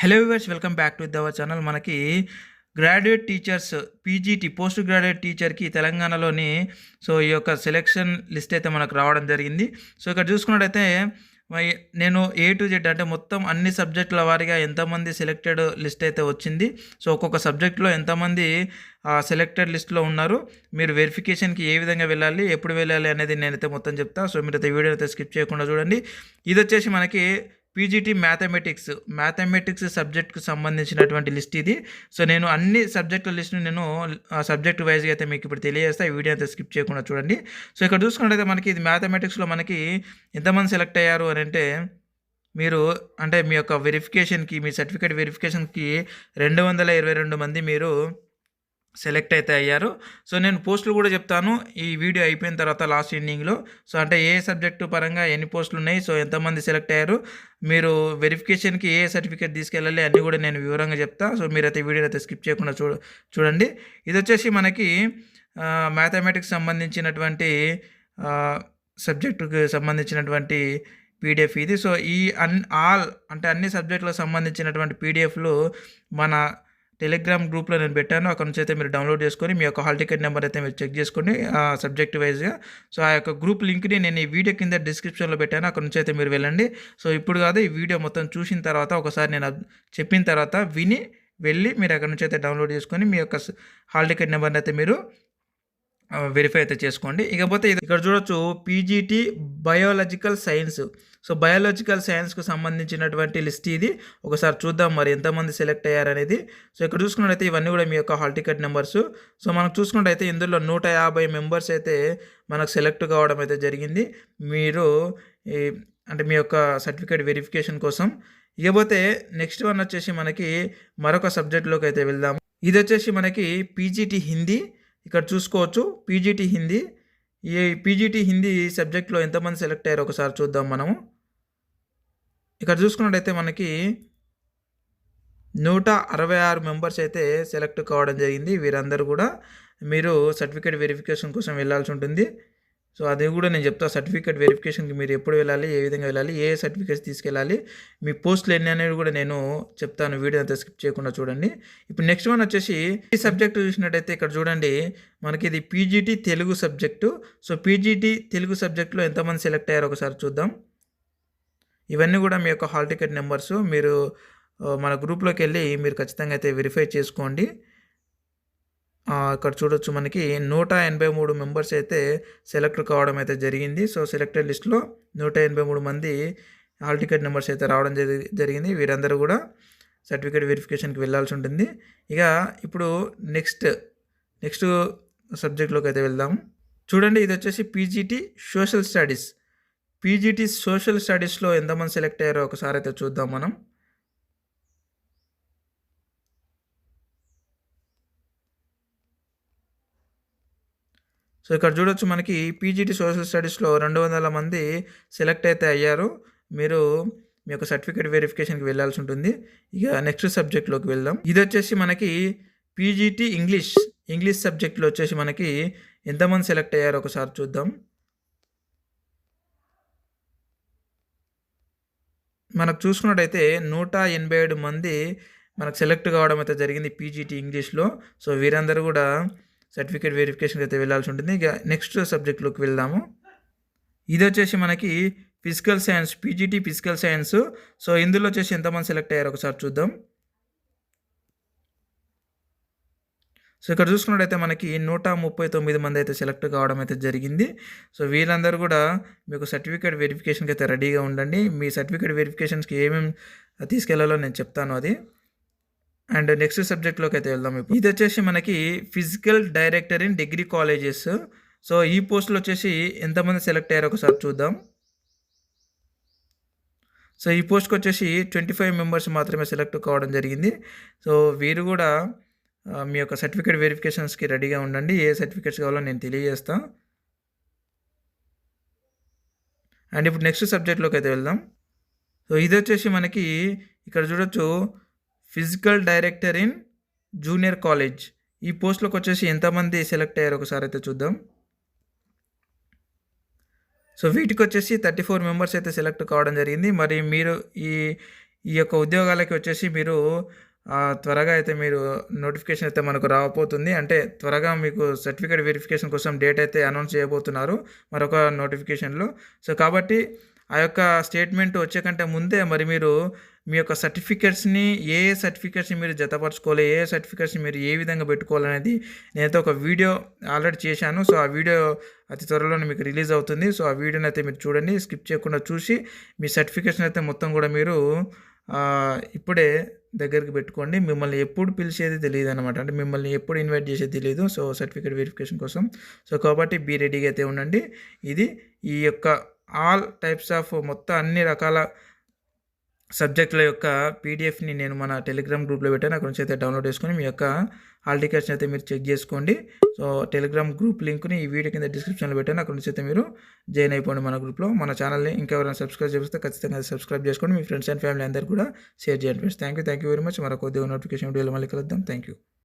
Hello viewers welcome back to our channel మనకి graduate teachers PGT post graduate టీచర్కి తెలంగాణలోని so ఈ యొక్క సెలెక్షన్ లిస్ట్ అయితే మనకు రావడం జరిగింది. సో ఇక్కడ చూసుకున్నట్టయితే నేను ఏ టు జెడ్ అంటే మొత్తం అన్ని సబ్జెక్టుల వారీగా ఎంతమంది సెలెక్టెడ్ లిస్ట్ అయితే వచ్చింది. సో ఒక్కొక్క సబ్జెక్ట్లో ఎంతమంది సెలెక్టెడ్ లిస్ట్లో ఉన్నారు. మీరు వెరిఫికేషన్కి ఏ విధంగా వెళ్ళాలి ఎప్పుడు వెళ్ళాలి అనేది నేనైతే మొత్తం చెప్తా. సో మీరైతే వీడియో అయితే స్కిప్ చేయకుండా చూడండి. ఇది వచ్చేసి మనకి పీజీటీ మ్యాథమెటిక్స్ మ్యాథమెటిక్స్ సబ్జెక్ట్కి సంబంధించినటువంటి లిస్ట్ ఇది. సో నేను అన్ని సబ్జెక్టుల లిస్ట్ని నేను సబ్జెక్ట్ వైజ్గా అయితే మీకు ఇప్పుడు తెలియజేస్తా. వీడియో అయితే స్కిప్ చేయకుండా చూడండి. సో ఇక్కడ చూసుకున్నట్టయితే మనకి ఇది మ్యాథమెటిక్స్లో మనకి ఎంతమంది సెలెక్ట్ అయ్యారు అని అంటే మీరు అంటే మీ యొక్క వెరిఫికేషన్కి మీ సర్టిఫికేట్ వెరిఫికేషన్కి రెండు వందల ఇరవై రెండు మంది మీరు సెలెక్ట్ అయితే అయ్యారు. సో నేను పోస్టులు కూడా చెప్తాను. ఈ వీడియో అయిపోయిన తర్వాత లాస్ట్ ఎండింగ్లో. సో అంటే ఏ సబ్జెక్టు పరంగా ఎన్ని పోస్టులు ఉన్నాయి. సో ఎంతమంది సెలెక్ట్ అయ్యారు. మీరు వెరిఫికేషన్కి ఏ సర్టిఫికేట్ తీసుకెళ్ళాలి అన్నీ కూడా నేను వివరంగా చెప్తా. సో మీరైతే వీడియో అయితే స్కిప్ చేయకుండా చూ చూడండి. ఇది వచ్చేసి మనకి మ్యాథమెటిక్స్ సంబంధించినటువంటి సబ్జెక్టుకి సంబంధించినటువంటి పీడిఎఫ్ ఇది. సో ఈ అన్ ఆల్ అంటే అన్ని సబ్జెక్టులకు సంబంధించినటువంటి పీడిఎఫ్లు మన టెలిగ్రామ్ గ్రూప్లో నేను పెట్టాను. అక్కడ నుంచి అయితే మీరు డౌన్లోడ్ చేసుకొని మీ యొక్క హాల్ టికెట్ నెంబర్ అయితే మీరు చెక్ చేసుకోండి సబ్జెక్ట్ వైజ్గా. సో ఆ యొక్క గ్రూప్ లింక్ని నేను ఈ వీడియో కింద డిస్క్రిప్షన్లో పెట్టాను. అక్కడ నుంచి అయితే మీరు వెళ్ళండి. సో ఇప్పుడు కాదు ఈ వీడియో మొత్తం చూసిన తర్వాత ఒకసారి నేను చెప్పిన తర్వాత విని వెళ్ళి మీరు అక్కడ నుంచి అయితే డౌన్లోడ్ చేసుకొని మీ యొక్క హాల్ టికెట్ నెంబర్ని అయితే మీరు వెరిఫై అయితే చేసుకోండి. ఇకపోతే ఇది ఇక్కడ చూడొచ్చు PGT biological science so biological సైన్స్కు సంబంధించినటువంటి లిస్ట్ ఇది. ఒకసారి చూద్దాం మరి ఎంతమంది సెలెక్ట్ అయ్యారనేది. సో ఇక్కడ చూసుకున్నట్టయితే ఇవన్నీ కూడా మీ యొక్క హాల్ టికెట్ నెంబర్స్ సో మనకు చూసుకున్నట్టయితే ఇందులో నూట యాభై మెంబర్స్ అయితే మనకు సెలెక్ట్ కావడం అయితే జరిగింది. మీరు అంటే మీ యొక్క సర్టిఫికేట్ వెరిఫికేషన్ కోసం. ఇకపోతే నెక్స్ట్ వన్ వచ్చేసి మనకి మరొక సబ్జెక్ట్లోకి అయితే వెళ్దాము ఇది వచ్చేసి మనకి పీజీటీ హిందీ ఇక్కడ చూసుకోవచ్చు. పీజీటీ హిందీ. ఈ పీజీటీ హిందీ సబ్జెక్ట్లో ఎంతమంది సెలెక్ట్ అయ్యారో ఒకసారి చూద్దాం మనము. ఇక్కడ చూసుకున్నట్టయితే మనకి నూట అరవై ఆరు మెంబర్స్ అయితే సెలెక్ట్ కావడం జరిగింది. వీరందరూ కూడా మీరు సర్టిఫికేట్ వెరిఫికేషన్ కోసం వెళ్ళాల్సి ఉంటుంది. సో అది కూడా నేను చెప్తా సర్టిఫికేట్ వెరిఫికేషన్కి మీరు ఎప్పుడు వెళ్ళాలి ఏ విధంగా వెళ్ళాలి ఏ సర్టిఫికేట్స్ తీసుకెళ్ళాలి మీ పోస్టులు ఎన్ని అనేవి కూడా నేను చెప్తాను వీడియో అంతా స్కిప్ చేయకుండా చూడండి. ఇప్పుడు నెక్స్ట్ వన్ వచ్చేసి ఈ సబ్జెక్ట్ చూసినట్టయితే ఇక్కడ చూడండి మనకి ఇది PGT Telugu subject so PGT Telugu సబ్జెక్టులో ఎంతమంది సెలెక్ట్ అయ్యారో ఒకసారి చూద్దాం. ఇవన్నీ కూడా మీ యొక్క హాల్ టికెట్ నెంబర్స్ మీరు మన గ్రూప్లోకి వెళ్ళి మీరు ఖచ్చితంగా అయితే వెరిఫై చేసుకోండి. ఇక్కడ చూడొచ్చు మనకి నూట ఎనభై మూడు మెంబర్స్ అయితే సెలెక్ట్ కావడం అయితే జరిగింది. సో సెలెక్టెడ్ లిస్ట్లో నూట ఎనభై మూడు మంది హాల్ టికెట్ నెంబర్స్ అయితే రావడం జరిగింది. వీరందరూ కూడా సర్టిఫికేట్ వెరిఫికేషన్కి వెళ్ళాల్సి ఉంటుంది. ఇక ఇప్పుడు నెక్స్ట్ నెక్స్ట్ సబ్జెక్ట్లోకి అయితే వెళ్దాం. చూడండి ఇది వచ్చేసి PGT social studies. PGT social స్టడీస్లో ఎంతమంది సెలెక్ట్ అయ్యారో ఒకసారి అయితే చూద్దాం మనం. సో ఇక్కడ చూడొచ్చు మనకి పీజీటీ సోషల్ స్టడీస్లో రెండు వందల మంది సెలెక్ట్ అయితే అయ్యారు. మీరు మీ యొక్క సర్టిఫికేట్ వెరిఫికేషన్కి వెళ్ళాల్సి ఉంటుంది. ఇక నెక్స్ట్ సబ్జెక్ట్లోకి వెళ్దాం. ఇది వచ్చేసి మనకి పీజీటీ ఇంగ్లీష్ ఇంగ్లీష్ సబ్జెక్ట్లో వచ్చేసి మనకి ఎంతమంది సెలెక్ట్ అయ్యారో ఒకసారి చూద్దాం. మనకు చూసుకున్నట్టయితే నూట ఎనభై ఏడు మంది మనకు సెలెక్ట్ కావడం అయితే జరిగింది పీజీటీ ఇంగ్లీష్లో. సో వీరందరూ కూడా సర్టిఫికేట్ వెరిఫికేషన్కి అయితే వెళ్ళాల్సి ఉంటుంది. ఇక నెక్స్ట్ సబ్జెక్ట్లోకి వెళ్దాము. ఇది వచ్చేసి మనకి physical science PGT physical science so ఇందులో వచ్చేసి ఎంతమంది సెలెక్ట్ అయ్యారు ఒకసారి చూద్దాం. సో ఇక్కడ చూసుకున్నట్టయితే మనకి నూట ముప్పై తొమ్మిది మంది అయితే సెలెక్ట్ కావడం అయితే జరిగింది. సో వీళ్ళందరూ కూడా మీకు సర్టిఫికేట్ వెరిఫికేషన్కి అయితే రెడీగా ఉండండి. మీ సర్టిఫికేట్ వెరిఫికేషన్స్కి ఏమేమి తీసుకెళ్ళాలో నేను చెప్తాను అది. అండ్ నెక్స్ట్ సబ్జెక్ట్లోకి అయితే వెళ్దాం ఇప్పుడు. ఇది వచ్చేసి మనకి physical director in degree colleges. So ఈ పోస్టులు వచ్చేసి ఎంతమంది సెలెక్ట్ అయ్యారో ఒకసారి చూద్దాం. సో ఈ పోస్ట్కి వచ్చేసి ట్వంటీ ఫైవ్ మెంబర్స్ మాత్రమే సెలెక్ట్ కావడం జరిగింది. సో వీరు కూడా మీ యొక్క సర్టిఫికేట్ వెరిఫికేషన్స్కి రెడీగా ఉండండి. ఏ సర్టిఫికేట్స్ కావాలో నేను తెలియజేస్తాను అండ్ ఇప్పుడు నెక్స్ట్ సబ్జెక్ట్లోకి అయితే వెళ్దాం. సో ఇది వచ్చేసి మనకి ఇక్కడ చూడొచ్చు physical director in junior college. ఈ పోస్ట్లోకి వచ్చేసి ఎంతమంది సెలెక్ట్ అయ్యారు ఒకసారి అయితే చూద్దాం. సో వీటికి వచ్చేసి థర్టీ ఫోర్ మెంబర్స్ అయితే సెలెక్ట్ కావడం జరిగింది. మరి మీరు ఈ ఈ యొక్క ఉద్యోగాలకి వచ్చేసి మీరు త్వరగా అయితే మీరు నోటిఫికేషన్ అయితే మనకు రాబోతుంది. అంటే త్వరగా మీకు సర్టిఫికేట్ వెరిఫికేషన్ కోసం డేట్ అయితే అనౌన్స్ చేయబోతున్నారు మరొక నోటిఫికేషన్లో. సో కాబట్టి ఆ యొక్క స్టేట్మెంట్ వచ్చే కంటే ముందే మరి మీరు మీ యొక్క సర్టిఫికేట్స్ని ఏ సర్టిఫికెట్స్ని మీరు జతపరచుకోవాలి ఏ సర్టిఫికెట్స్ని మీరు ఏ విధంగా పెట్టుకోవాలనేది నేనైతే ఒక వీడియో ఆల్రెడీ చేశాను. సో ఆ వీడియో అతి త్వరలోనే మీకు రిలీజ్ అవుతుంది. సో ఆ వీడియోని అయితే మీరు చూడండి. స్కిప్ చేయకుండా చూసి మీ సర్టిఫికేషన్ అయితే మొత్తం కూడా మీరు ఇప్పుడే దగ్గరికి పెట్టుకోండి. మిమ్మల్ని ఎప్పుడు పిలిచేది తెలియదు అనమాట అంటే మిమ్మల్ని ఎప్పుడు ఇన్వైట్ చేసేది తెలియదు. సో సర్టిఫికేట్ వెరిఫికేషన్ కోసం. సో కాబట్టి బీ రెడీగా అయితే ఉండండి. ఇది ఈ యొక్క ఆల్ టైప్స్ ఆఫ్ మొత్తం అన్ని రకాల సబ్జెక్టుల యొక్క పీడిఎఫ్ని నేను మన టెలిగ్రామ్ గ్రూప్లో పెట్టాను. అక్కడ నుంచి అయితే డౌన్లోడ్ చేసుకొని మీ యొక్క హాల్ టికెట్స్ని అయితే మీరు చెక్ చేసుకోండి. సో టెలిగ్రామ్ గ్రూప్ లింక్ని ఈ వీడియో కింద డిస్క్రిప్షన్లో పెట్టాను. అక్కడ నుంచి అయితే మీరు జాయిన్ అయిపోండి మన గ్రూప్లో. మన ఛానల్ని ఇంకెవరైనా సబ్స్క్రైబ్ చేస్తే ఖచ్చితంగా సబ్స్క్రైబ్ చేసుకోండి. మీ ఫ్రెండ్స్ అండ్ ఫ్యామిలీ అందరూ కూడా షేర్ చేయండి friends. Thank you thank you very much మరొక కొద్దిగా నోటిఫికేషన్ వీడియోలో మళ్ళీ కలుద్దాం. Thank you